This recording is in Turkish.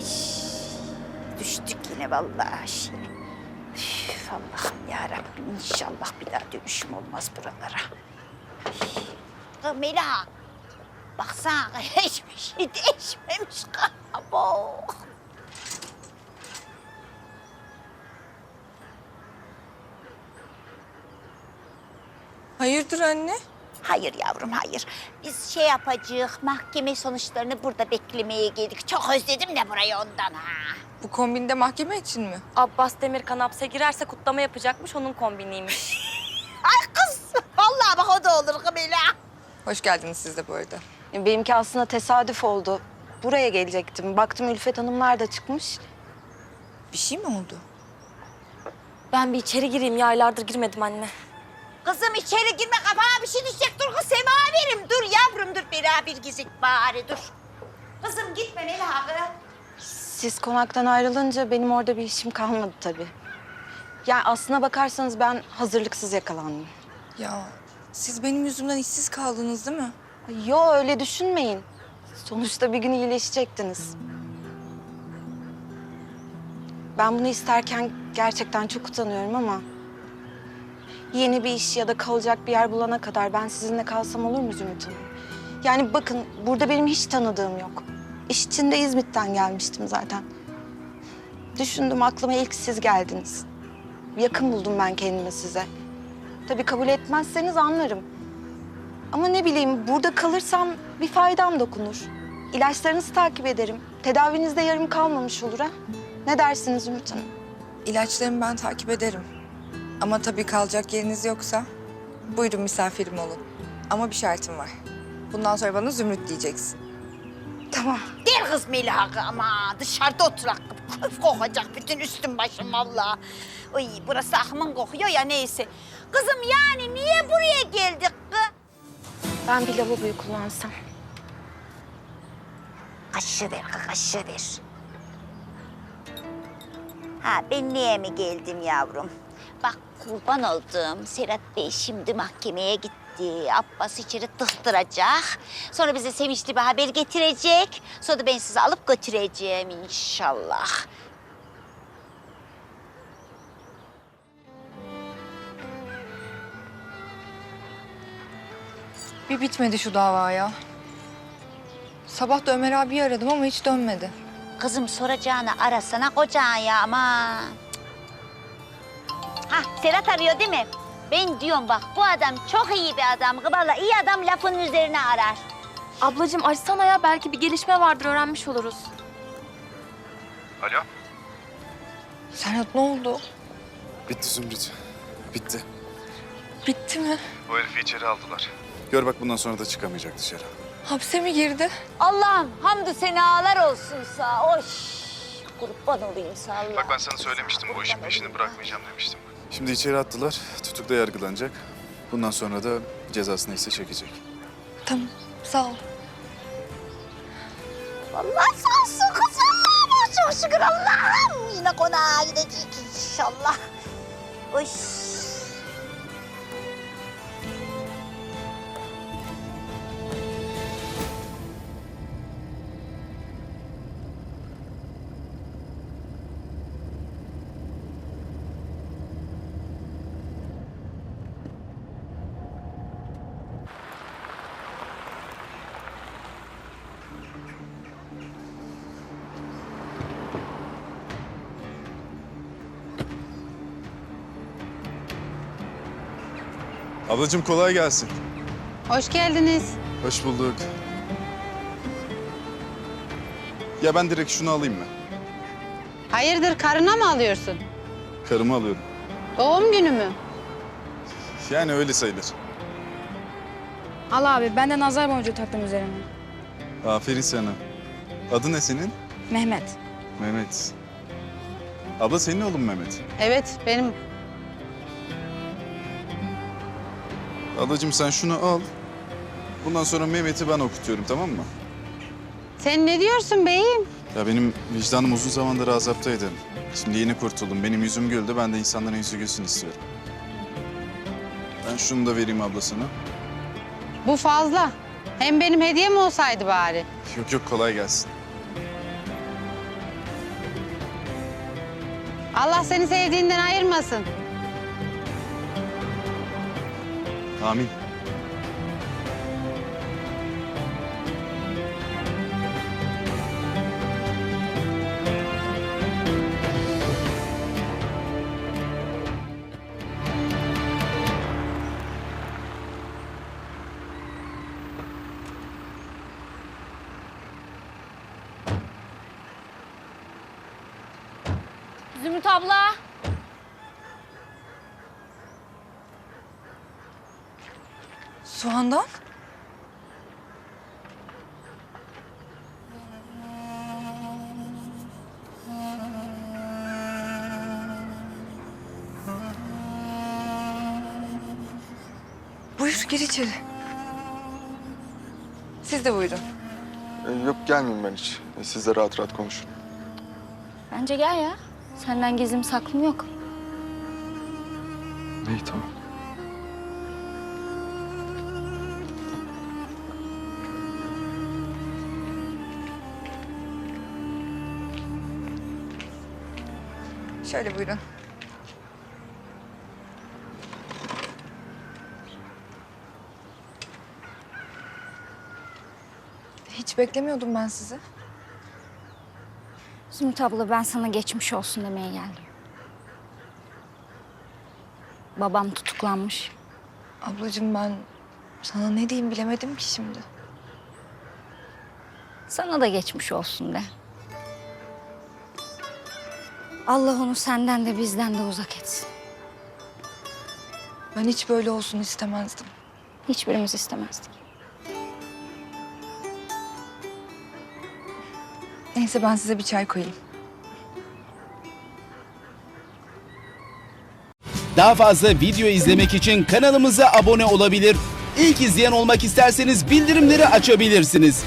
Ay düştük yine vallahi. Üf, Allah'ım ya Rabbim inşallah bir daha dönüşüm olmaz buralara. Kız Mela. Baksana hiçbir şey değişmemiş. Abo. Hayırdır anne? Hayır yavrum hayır. Biz şey yapacağız mahkeme sonuçlarını burada beklemeye geldik. Çok özledim de burayı ondan ha. Bu kombinde mahkeme için mi? Abbas Demirkan hapse girerse kutlama yapacakmış onun kombiniymiş. Ay kız vallahi bak o da olur Kamila. Hoş geldiniz siz de bu arada. Benimki aslında tesadüf oldu. Buraya gelecektim. Baktım Ülfet Hanımlar da çıkmış. Bir şey mi oldu? Ben bir içeri gireyim ya aylardır girmedim anne. Kızım içeri girme kafana bir şey düşecek. Dur kız semaverim. Dur yavrum dur beraber gizlik bari dur. Kızım gitme Melaha. Siz konaktan ayrılınca benim orada bir işim kalmadı tabii. Yani aslına bakarsanız ben hazırlıksız yakalandım. Ya siz benim yüzümden işsiz kaldınız değil mi? Yo öyle düşünmeyin. Sonuçta bir gün iyileşecektiniz. Ben bunu isterken gerçekten çok utanıyorum ama... ...yeni bir iş ya da kalacak bir yer bulana kadar ben sizinle kalsam olur mu Zümrüt Hanım? Yani bakın burada benim hiç tanıdığım yok. İş için de İzmit'ten gelmiştim zaten. Düşündüm aklıma ilk siz geldiniz. Yakın buldum ben kendimi size. Tabii kabul etmezseniz anlarım. Ama ne bileyim burada kalırsam bir faydam dokunur. İlaçlarınızı takip ederim. Tedavinizde yarım kalmamış olur ha. Ne dersiniz Ümit Hanım? İlaçlarımı ben takip ederim. Ama tabii kalacak yeriniz yoksa buyurun misafirim olun. Ama bir şartım var. Bundan sonra bana Zümrüt diyeceksin. Tamam. Der kız Melaha ama dışarıda oturak. Küf kokacak bütün üstüm başım vallahi. Ay burası ahman kokuyor ya neyse. Kızım yani niye buraya geldik kız? Ben bir lavaboyu kullansam. Kaşı ver, kaşı ver. Ha ben niye mi geldim yavrum? Bak kurban oldum. Serhat Bey şimdi mahkemeye gitti. Abbas içeri tıktıracak. Sonra bize sevinçli bir haber getirecek. Sonra da ben sizi alıp götüreceğim inşallah. Bir bitmedi şu dava ya. Sabah da Ömer abiyi aradım ama hiç dönmedi. Kızım soracağını arasana kocan ya ama. Ha Serhat arıyor değil mi? Ben diyorum bak bu adam çok iyi bir adam. Vallahi iyi adam lafın üzerine arar. Ablacığım açsana ya belki bir gelişme vardır öğrenmiş oluruz. Alo. Serhat ne oldu? Bitti Zümrüt. Bitti. Bitti mi? O herifi içeri aldılar. Gör bak bundan sonra da çıkamayacak dışarı. Hapse mi girdi? Allah'ım hamdü senalar olsun sağ Oş. Kurban olayım sağ Allah. Bak ben sana söylemiştim bu işin peşini bırakmayacağım demiştim. Şimdi içeri attılar. Tutukla yargılanacak. Bundan sonra da cezasını ise çekecek. Tamam sağ ol. Vallahi sağ olsun kızım. Çok şükür Allah'ım. Yine konağa gidecek inşallah. Oy. Ablacığım kolay gelsin. Hoş geldiniz. Hoş bulduk. Ya ben direkt şunu alayım mı? Hayırdır karına mı alıyorsun? Karımı alıyorum. Doğum günü mü? Yani öyle sayılır. Al abi ben de nazar boncuğu taktım üzerine. Aferin sana. Adı ne senin? Mehmet. Mehmet. Abla senin oğlun Mehmet. Evet benim. Ablacığım sen şunu al. Bundan sonra Mehmet'i ben okutuyorum tamam mı? Sen ne diyorsun beyim? Ya benim vicdanım uzun zamandır azaptaydı. Şimdi yeni kurtuldum. Benim yüzüm güldü. Ben de insanların yüzü gülsün istiyorum. Ben şunu da vereyim ablasına. Bu fazla. Hem benim hediyem olsaydı bari. Yok yok kolay gelsin. Allah seni sevdiğinden ayırmasın. Amin. Zümrüt abla. Soğandan? Buyur gir içeri. Siz de buyurun. Ee, Yok gelmeyeyim ben hiç. Ee, Siz de rahat rahat konuşun. Bence gel ya. Senden gizlim saklım yok. İyi tamam. Şöyle buyurun. Hiç beklemiyordum ben sizi. Zümrüt abla ben sana geçmiş olsun demeye geldim. Babam tutuklanmış. Ablacığım ben sana ne diyeyim bilemedim ki şimdi. Sana da geçmiş olsun de. Allah onu senden de bizden de uzak etsin. Ben hiç böyle olsun istemezdim. Hiçbirimiz istemezdik. Neyse ben size bir çay koyayım. Daha fazla video izlemek için kanalımıza abone olabilir. İlk izleyen olmak isterseniz bildirimleri açabilirsiniz.